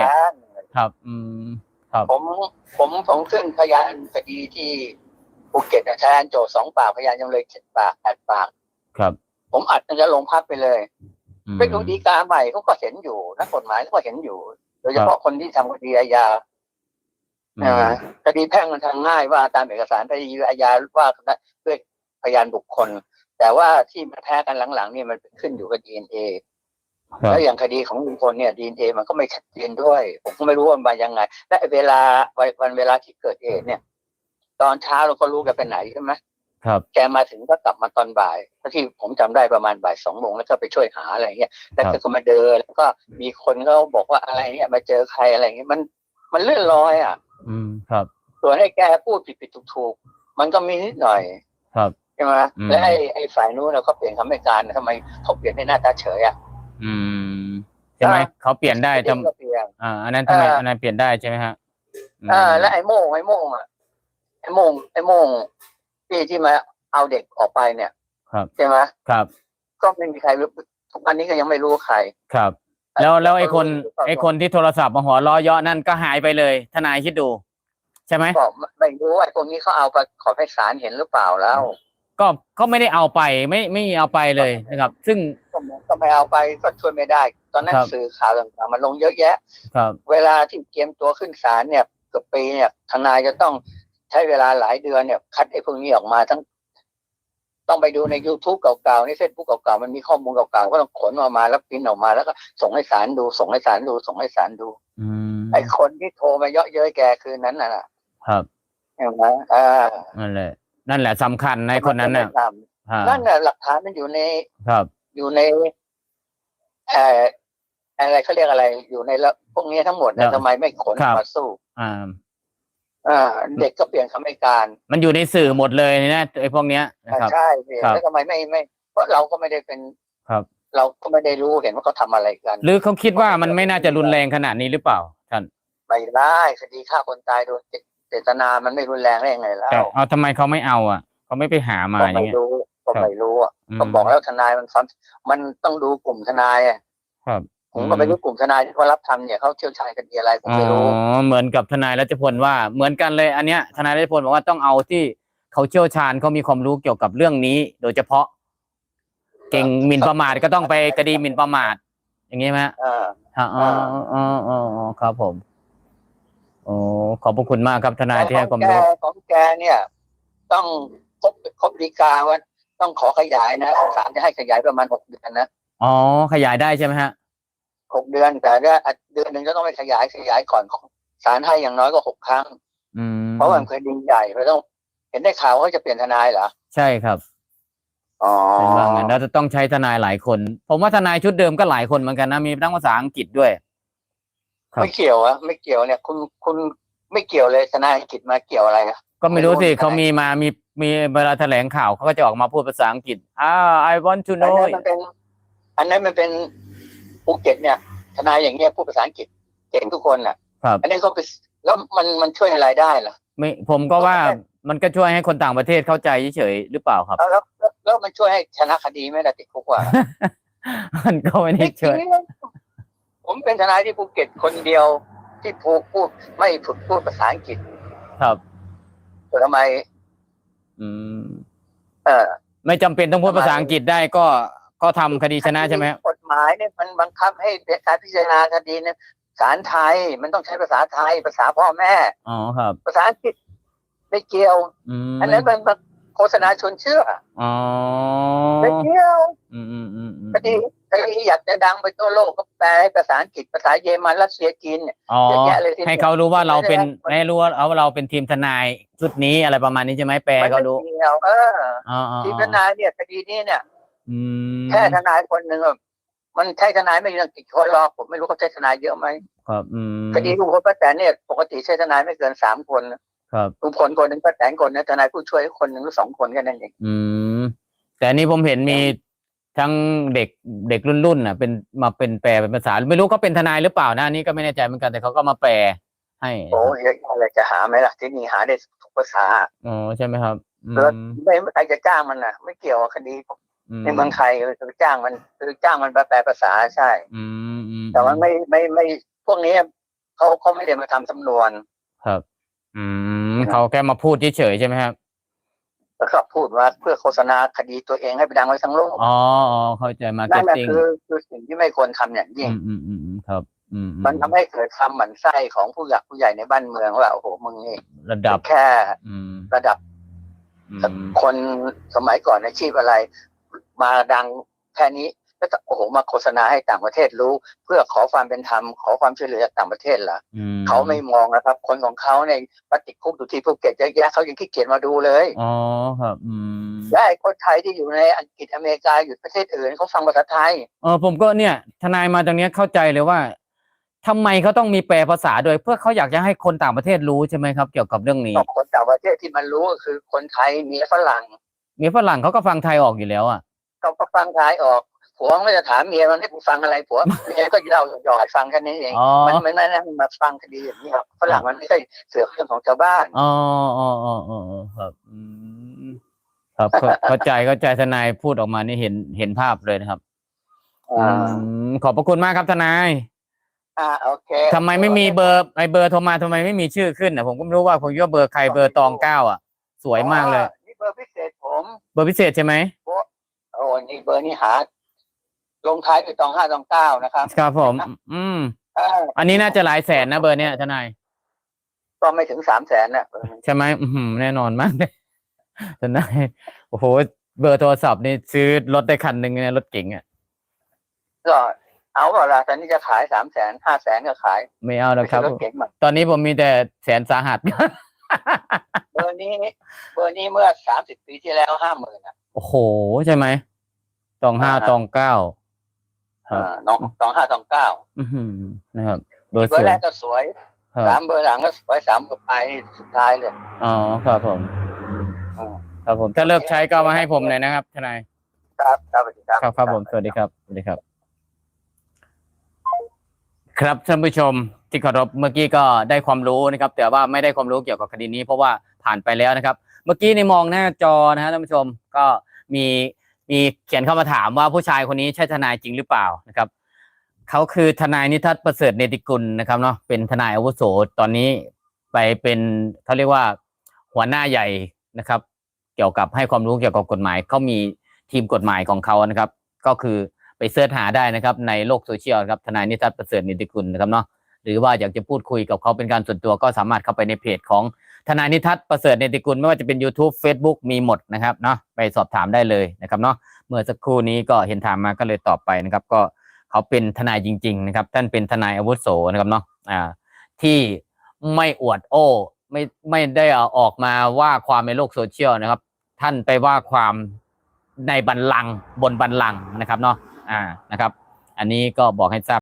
การครับ อืม ครับ ผม ผมผมขึ้นพยานคดีที่ภูเก็ตอะพยานโจทย์สองปากพยานจำเลยเจ็ดปากแปดปาก ครับ ผมอัดมันจะลงพักไปเลยอืมไปดูดีกาใหม่เขาก็เห็นอยู่นักกฎหมายเขาก็เห็นอยู่ โดยเฉพาะคนที่ทำคดีอาญาอืใช่ไหมมคดีแพ่งมันทำง่ายว่าตามเอกสารคดีอาญาว่าด้วยพยานบุคคล แต่ว่าที่มันแพ้กันหลังๆนี่มันขึ้นอยู่กับดีเอ็นเอครับ แล้วอย่างคดีของลุงพลเนี่ยดีเอ็นเอมันก็ไม่ชัดเจนด้วย ผมก็ไม่รู้ว่ามันมายังไง และเวลาวันวันเวลาที่เกิดเหตุเนี่ย ตอนเช้าเราก็รู้แกันไปไหนใช่ไหมครับแกมาถึงก็กลับมาตอนบ่ายที่ผมจำได้ประมาณบ่ายสองโมงแล้วก็ไปช่วยหาอะไรเงี้ยแล้วครับก็มาเดินแล้วก็มีคนเขาบอกว่าอะไรเนี่ย มาเจอใครอะไรเงี้ยมันมันเลื่อนลอยอะ อืมครับส่วนให้แกพูดผิดผิดถูกถูกๆมันก็มีนิดหน่อย ครับใช่ไหมอืมและไอ้ไอ้ฝ่ายนู้นเราก็เปลี่ยนคำให้การทำไมเขาเปลี่ยนให้หน้าตาเฉยอะ อืมใช่ไหมอ่าเขาเปลี่ยนได้ทก็เปลี่ยนำอ่า อันนั้นทำไมเอออัอันนั้นเปลี่ยนได้ใช่ไหมฮะมอ่าและไอ้โม่งไอ้โม่งอะไอ้โม่งไอ้โม่งที่ที่มาเอาเด็กออกไปเนี่ย ครับใช่ไหมครับ ก็ไม่มีใครรู้ทุกวันนี้ก็ยังไม่รู้ใคร ครับ แล้วแล้วไอ้คนเออไอ้คนที่โทรศัพท์มาหัวล้อเยาะนั่นก็หายไปเลย ทนายคิดดู ใช่ไหมบอกไม่รู้ว่าไอ้พวกนี้เขาเอาไปขอให้ศาลเห็นหรือเปล่าแล้ว ก็ก็ไม่ได้เอาไปไม่ไม่เอาไปเลยนะครับ ซึ่ง ก็ไม่ก็ไม่เอาไปก็ช่วยไม่ได้ ตอนนั้นครับ สื่อข่าวต่างๆมันลงเยอะแยะ ครับ เวลาที่เตรียมตัวขึ้นศาลเนี่ยเกือบปีเนี่ยทนายจะต้องใช้เวลาหลายเดือนเนี่ย คัดไอ้พวกนี้ออกมาทั้ง ต้องไปดูใน youtube เก่าๆใน facebook เก่าๆมันมีข้อมูลเก่าๆก็ต้องขนออกมาแล้วปริ้นออกมาแล้วก็ส่งให้ศาลดู ส่งให้ศาลดู ส่งให้ศาลดู อืมไอ้คนที่โทรมาเยาะเย้ยแกคืนนั้นน่ะครับเห็นไหมอ่านั่นแหละ นั่นแหละสำคัญในคนนั้นน่ะไม่ทอ่าำนั่นน่ะหลักฐานมันอยู่ใน ครับ อยู่ในเอ่ออะไรเขาเรียกอะไร อยู่ในละพวกนี้ทั้งหมดแล้นะวทำไมไม่ขนครับ มาสู้อ่า อ่าเด็กก็เปลี่ยนคำให้การมันอยู่ในสื่อหมดเลยนะไอ้พวกเนี้ยนะครับ ใช่สิครับแล้วทำไมไม่ไม่ เพราะเราก็ไม่ได้เป็นครับ เราก็ไม่ได้รู้เห็นว่าเขาทำอะไรกัน หรือเขาคิดว่ามันไม่น่าจะรุนแรงขนาดนี้หรือเปล่าท่านไม่ได้คดีฆ่าคนตายโดยเจตนามันไม่รุนแรงได้ยังไงแล้แต่วเอาทำไมเขาไม่เอาอะเขาไม่ไปหามาก็อย่างไม่เงี้ยรู้ ก็ครับไม่รู้อะมก็บอกแล้วทนายมันซ้ำมันต้องดูกลุ่มทนายอะครับผมก็ไม่รู้กลุ่มทนายที่เขารับทำเนี่ยเขาเชี่ยวชาญคดีอะไรผมอ๋อไม่รู้เหมือนกับทนายรัชพลว่าเหมือนกันเลยอันเนี้ยทนายรัชพลบอกว่าต้องเอาที่เขาเชี่ยวชาญเขามีความรู้เกี่ยวกับเรื่องนี้ โดยเฉพาะ เก่งหมิ่นประมาทก็ต้องไปคดีหมิ่นประมาท อย่างงี้ไหมฮะอ่าอ๋ออ๋ออ๋ออ๋ออ๋อครับผมโอ้ขอบพระคุณมากครับทนายที่ให้ความของแกรู้ของแกเนี่ย ต้องครบครบดีกาว่า ต้องขอขยายนะศาลจะให้ขยายประมาณหกเดือนนะอ๋อขยายได้ใช่ไหมฮะหกเดือนแต่เนี่ยเดือนหนึ่งก็ต้องไปขยายขยายก่อนศาลให้อย่างน้อยก็หกครั้งอืมเพราะว่ามันเคยดินใหญ่เราต้อง เห็นได้ข่าวว่าเขาจะเปลี่ยนทนายเหรอใช่ครับอ๋อเป็นว่างั้นแล้วจะต้องใช้ทนายหลายคน ผมว่าทนายชุดเดิมก็หลายคนเหมือนกันนะมีทั้งภาษาอังกฤษด้วยครับไม่เกี่ยวอะไม่เกี่ยวเนี่ย คุณคุณไม่เกี่ยวเลยทนายอังกฤษมาเกี่ยวอะไรอะก็ไม่รู้สิไม่รู้เขามีมามี มีเวลาแถลงข่าวเขาก็จะออกมาพูดภาษาอังกฤษอ่า I want to อัน know นั้นมันเป็น อันนั้นมันเป็นภูเก็ตเนี่ยทนายอย่างเงี้ยพูดภาษาอังกฤษเก่งทุกคนน่ะ ครับ อันนี้เขาไปแล้วมันมันช่วยอะไรได้เหรอ ไม่ผมก็ว่ามันก็ช่วยให้คนต่างประเทศเข้าใจเฉยๆหรือเปล่าครับ แล้วแล้วแล้วแล้วมันช่วยให้ชนะคดีไหมล่ะติดคุกว่า มันก็ไม่ได้ไม่จริช่วยงผมเป็นทนายที่ภูเก็ตคนเดียวที่พูดพูดไม่ฝึกพูดภาษาอังกฤษครับ แต่ทำไม อืมเออไม่จำเป็นต้องพูดภาษาอังกฤษได้ก็ก็ทำคดีชนะใช่ไหมครับกฎหมายเนี่ยมันบังคับให้การพิจารณาคดีเนี่ยศาลไทยมันต้องใช้ภาษาไทย ภาษาพ่อแม่ อ๋อครับ ภาษาอังกฤษไม่เกี่ยว อืมอันนั้นมันมันโฆษณาชวนเชื่ออ๋อไม่เกี่ยวอืมอืมอืมอืมคดี คดีอยากจะดังไปทั่วโลกก็แปลให้ภาษาอังกฤษภาษาเยอรมันรัสเซียจีนเนี่ยอ๋อเยอะแยะเลยทีเดียวให้เขารู้ว่าเราเป็นไม่ได้ให้รู้ว่าเอาเราเป็นทีมทนายชุดนี้อะไรประมาณนี้ใช่ไหมแปลให้เขารู้มันไม่เกี่ยวเอออ๋ออ๋อทีมทนายเนี่ยคดีนี้เนี่ยอืมแค่ทนายคนหนึ่งอะมันใช่ทนายไม่กี่กี่คนหรอกผมไม่รู้เขาใช้ทนายเยอะไหมครับอืมคดีลุงพลป้าแตนเนี่ยปกติใช้ทนายไม่เกินสามคนนะครับลุงพลคนหนึ่งป้าแตนคนนึงทนายผู้ช่วยคนหนึ่งหรือสองคนแค่นั้นเองอืมแต่อันนี้ผมเห็นมี ทั้งเด็กเด็กรุ่นรุ่นน่ะเป็นมาเป็นแปลเป็นภาษา ไม่รู้เขาเป็นทนายหรือเปล่านะอันนี่ก็ไม่แน่ใจเหมือนกันแต่เขาก็มาแปลให้โอ้ยอะไรจะหาไหมล่ะที่นี่หาได้ทุกภาษาอ๋อใช่ไหมครับอืมแล้วไม่ไม่ใครจะจ้างมันนะไม่เกี่ยวกับคดีอืมในเมืองไทยคือจ้างมันคือจ้างมันมาแปลภาษาใช่ อืมอืมแต่มันไม่ไม่ไม่พวกนี้เขาเขาไม่ได้มาทำสำนวน ครับ อืมเขาแค่มาพูดเฉยๆใช่ไหมครับ แล้วก็พูดว่าเพื่อโฆษณาคดีตัวเองให้ไปดังไว้ทั้งโลกอ๋ออ๋อเข้าใจมาร์เก็นั่ตนแหละติ้งคือคือสิ่งที่ไม่ควรทำอย่างยิ่ง อืมอืมอืมอืมครับอืมอืมันทำให้เกิดความหมั่นไส้ของผู้หลักผู้ใหญ่ในบ้านเมืองว่าโอ้โหมึงนี่ระดับแค่อืมระดับอืมคนสมัยก่อนอาชีพอะไร มาดังแค่นี้ แล้วก็โอ้โหมาโฆษณาให้ต่างประเทศรู้ เพื่อขอความเป็นธรรมขอความช่วยเหลือจากต่างประเทศล่ะอืมเขาไม่มองนะครับ คนของเขาในปฏิดคุกอยู่ที่ภูเก็ตเยอะแยะเขายังขี้เกียจมาดูเลยอ๋อครับอืมและไอ้คนไทยที่อยู่ในอังกฤษอเมริกาอยู่ประเทศอื่นเขาฟังภาษาไทยเออผมก็เนี่ย ทนายมาตรงเนี้ยเข้าใจเลยว่าทำไมเขาต้องมีแปลภาษาโดยเพื่อเขาอยากจะให้คนต่างประเทศรู้ใช่ไหมครับ เกี่ยวกับเรื่องนี้ก็คนต่างประเทศที่มันรู้ก็คือคนไทยเมียฝรั่งมีฝรั่งเขาก็ฟังไทยออกอยู่แล้วอะเขาก็ฟังไทยออก ผัวมันจะถามเมียมันให้กูฟังอะไรผัวเมียก็เล่าหยอดฟังแค่นี้เองอ๋อ มันมันไม่นั่งมาฟังคดีอย่างนี้ครับฝรั่งมันไม่ใช่เสือกเรื่องของชาวบ้าน อ๋ออ๋ออ๋ออ๋ออ๋อครับอืมครับเข้า เข้าใจเข้าใจทนายพูดออกมานี่เห็นเห็นภาพเลยนะครับอืมขอบพระคุณมากครับทนายอ่าโอเคทำไมไม่มีเบอร์ไอเบอร์โทรมาทำไมไม่มีชื่อขึ้นอะผมก็ไม่รู้ว่าผมคิดว่าเบอร์ใครเบอร์ตองเก้าอะ สวยมากเลย อ๋อนี่เบอร์พิเศษผม เบอร์พิเศษใช่ไหมโอ้นี่เบอร์นี้หา ลงท้ายด้วยตองห้าตองเก้านะครับครับผม อืมอ่าอันนี้น่าจะหลายแสนนะเบอร์เนี้ยทนายก็ไม่ถึงสามแสนนะเบอร์นี้ใช่ไหมอือหือแน่นอนมากเลยทนายโอ้โหเบอร์โทรศัพท์นี่ซื้อรถได้คันหนึ่งเนี่ยรถเก๋งอะก็เอาเปล่าล่ะตอนนี้จะขายสามแสนห้าแสนก็ขายไม่เอาแล้วไม่ครัใช่บรถเก๋งมันตอนนี้ผมมีแต่แสนสาหัส เบอร์นี้เบอร์นี้เมื่อสามสิบปีที่แล้วห้าหมื่นอะโอ้โห ใช่ไหมตองห้าอ่าฮะตองเก้า ครับอ่าน้องตองห้าตองเก้าอือหือนะครับ เบอร์เบอสร์วแรยกก็สวยครัสาบมเบอร์หลังก็สวยสามเบอร์ปลายนี่สุดท้ายเลยอ๋อครับผม อืมครับผม ถ้าเลิกใช้ก็เอามาให้ผมเลยนะครับทนาย ครับครับสวัสดีครับ ครับครับผมสวัสดีครับสวัสดีครับ ครับท่านผู้ชมที่เคารพเมื่อกี้ก็ได้ความรู้นะครับ แต่ว่าไม่ได้ความรู้เกี่ยวกับคดีนี้ เพราะว่าผ่านไปแล้วนะครับ เมื่อกี้ในมองหน้าจอนะฮะท่านผู้ชมก็มี มีเขียนเข้ามาถามว่าผู้ชายคนนี้ใช่ทนายจริงหรือเปล่านะครับเขาคือทนายนิทัศน์ประเสริฐเนติกุลนะครับเนาะเป็นทนายอาวุโสตอนนี้ไปเป็นเขาเรียกว่าหัวหน้าใหญ่นะครับ เกี่ยวกับให้ความรู้เกี่ยวกับกฎหมายเขามีทีมกฎหมายของเขานะครับ ก็คือไปเสิร์ชหาได้นะครับ ในโลกโซเชียลครับทนายนิทัศน์ประเสริฐเนติกุลนะครับเนาะหรือว่าอยากจะพูดคุยกับเขาเป็นการส่วนตัวก็สามารถเข้าไปในเพจของ ทนายนิทัศน์ประเสริฐเนติกุลไม่ว่าจะเป็น YouTube Facebook มีหมดนะครับเนาะไปสอบถามได้เลยนะครับเนาะเมื่อสักครู่นี้ก็เห็นถามมาก็เลยตอบไปนะครับ ก็เขาเป็นทนายจริง ๆ นะครับ ท่านเป็นทนายอาวุโสนะครับเนาะอ่าที่ไม่อวดโอ้ไม่ไม่ได้เอาออกมาว่าความในโลกโซเชียลนะครับ ท่านไปว่าความในบัลลังบนบัลลังนะครับเนาะอ่านะครับ อันนี้ก็บอกให้ทราบ